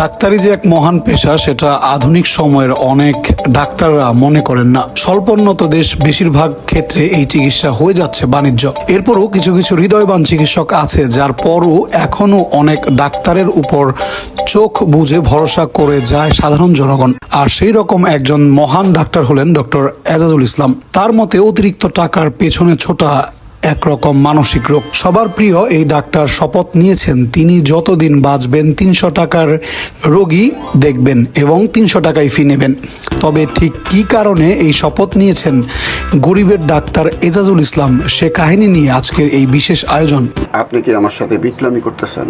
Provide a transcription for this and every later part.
ডাক্তারি যে এক মহান পেশা, সেটা আধুনিক সময়ের অনেক ডাক্তাররা মনে করেন না। স্বল্পোন্নত দেশ বেশিরভাগ ক্ষেত্রে এই চিকিৎসা হয়ে যাচ্ছে বাণিজ্য। এরপরও কিছু কিছু হৃদয়বান চিকিৎসক আছে, যার পরও এখনও অনেক ডাক্তারের উপর চোখ বুঝে ভরসা করে যায় সাধারণ জনগণ। আর সেই রকম একজন মহান ডাক্তার হলেন ডক্টর এজাজুল ইসলাম। তার মতে অতিরিক্ত টাকার পেছনে ছোটা একরকম মানসিক রোগ। সবার প্রিয় এই ডাক্তার শপথ নিয়েছেন। তিনি যতদিন বাঁচবেন, তিনশো টাকার রোগী দেখবেন এবং তিনশো টাকায় ফি নেবেন। তবে ঠিক কি কারণে এই শপথ নিয়েছেন? গরিবের ডাক্তার এজাজুল ইসলাম সে কাহিনী নিয়ে আজকের এই বিশেষ আয়োজন। আপনি কি আমার সাথে বিটলামি করতেছেন?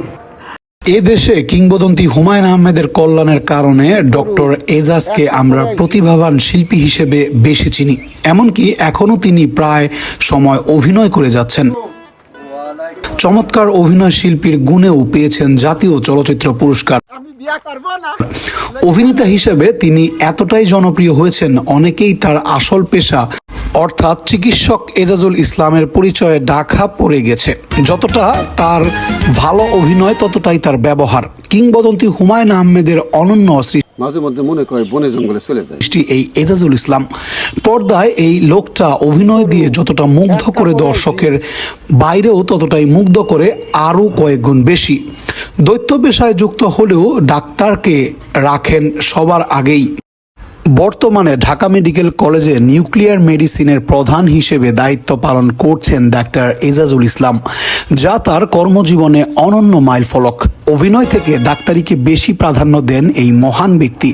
এ দেশে কিংবদন্তি হুমায়ুন আহমেদের কল্যাণের কারণে ডক্টর এজাজকে আমরা প্রতিভাবান শিল্পী হিসেবে বেশি চিনি। এমনকি এখনও তিনি প্রায় সময় অভিনয় করে যাচ্ছেন। চমৎকার অভিনয় শিল্পীর গুণেও পেয়েছেন জাতীয় চলচ্চিত্র পুরস্কার। অভিনেতা হিসেবে তিনি এতটাই জনপ্রিয় হয়েছেন অনেকেই তার আসল পেশা অর্থাৎ চিকিৎসক এজাজুল ইসলামের পরিচয়ে ডাকা পড়ে গেছে। যতটা তার ভালো অভিনয় ততটাই তার ব্যবহার। কিংবদন্তি হুমায়ুন আহমেদের অনন্য মাঝে মধ্যে মনে করে বনে জঙ্গলে চলে যায়। এই এজাজুল ইসলাম। পর্দায় এই লোকটা অভিনয় দিয়ে যতটা মুগ্ধ করে দর্শকের বাইরেও ততটাই মুগ্ধ করে আরও কয়েক গুণ বেশি। দৈত্য পেশায় যুক্ত হলেও ডাক্তারকে রাখেন সবার আগেই। বর্তমানে ঢাকা মেডিকেল কলেজে নিউক্লিয়ার মেডিসিনের প্রধান হিসেবে দায়িত্ব পালন করছেন ডাক্তার এজাজুল ইসলাম। যা তার কর্মজীবনে অনন্য মাইলফলক অভিনয় থেকে ডাক্তারিকে বেশি প্রাধান্য দেন এই মহান ব্যক্তি।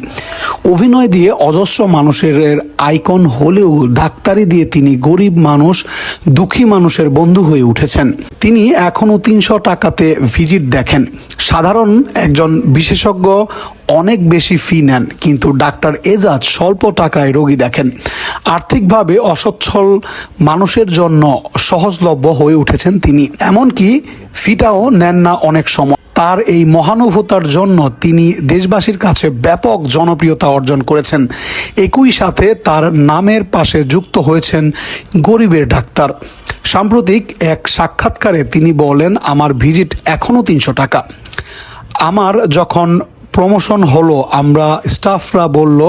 অভিনয় দিয়ে অজস্র মানুষের আইকন হলেও ডাক্তারি দিয়ে তিনি গরিব মানুষ, দুঃখী মানুষের বন্ধু হয়ে উঠেছেন। তিনি এখনও তিনশো টাকাতে ভিজিট দেখেন। সাধারণ একজন বিশেষজ্ঞ অনেক বেশি ফি নেন, কিন্তু ডাক্তার এজাজ স্বল্প টাকায় রোগী দেখেন। আর্থিকভাবে অসচ্ছল মানুষের জন্য সহজলভ্য হয়ে উঠেছেন তিনি। এমনকি ফিটাও নেন না অনেক সময়। তার এই মহানুভতার জন্য তিনি দেশবাসীর কাছে ব্যাপক জনপ্রিয়তা অর্জন করেছেন। একই সাথে তার নামের পাশে যুক্ত হয়েছেন গরিবের ডাক্তার। সাম্প্রতিক এক সাক্ষাৎকারে তিনি বলেন, আমার ভিজিট এখনও তিনশো টাকা। আমার যখন প্রমোশন হলো, আমরা স্টাফরা বলল,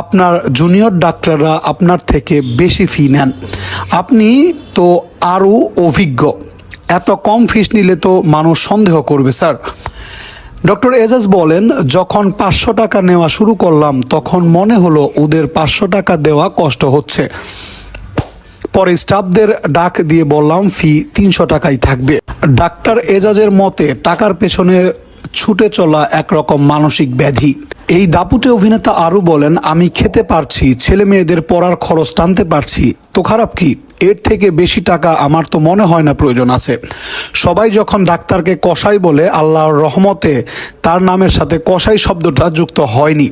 আপনার জুনিয়র ডাক্তাররা আপনার থেকে বেশি ফি নেন। আপনি তো আরও অভিজ্ঞ। এত কম ফিস নিলে তো মানুষ সন্দেহ করবে, স্যার। ডক্টর এজাজ বলেন, যখন পাঁচশো টাকা নেওয়া শুরু করলাম, তখন মনে হলো ওদের পাঁচশো টাকা দেওয়া কষ্ট হচ্ছে। পরে স্টাফদের ডাক দিয়ে বললাম, ফি তিনশো টাকাই থাকবে। ডাক্তার এজাজের মতে, টাকার পেছনে ছুটে চলা একরকম মানসিক ব্যাধি। এই দাপুটে অভিনেতা আরও বলেন, আমি খেতে পারছি, ছেলে মেয়েদের পড়ার খরচ টানতে পারছি। তো খারাপ কি? এর থেকে বেশি টাকা আমার তো মনে হয় না প্রয়োজন আছে। সবাই যখন ডাক্তারকে কসাই বলে, আল্লাহর রহমতে তার নামের সাথে কসাই শব্দটা যুক্ত হয়নি।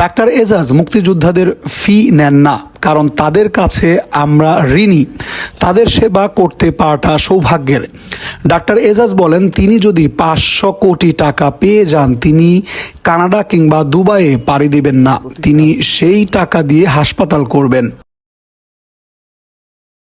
ডাক্তার এজাজ মুক্তিযোদ্ধাদের ফি নেন না, কারণ তাদের কাছে আমরা ঋণী। তাদের সেবা করতে পারাটা সৌভাগ্যের। ডাক্তার এজাজ বলেন, তিনি যদি পাঁচশো কোটি টাকা পেয়ে যান, তিনি কানাডা কিংবা দুবাইয়ে পাড়ি দিবেন না। তিনি সেই টাকা দিয়ে হাসপাতাল করবেন।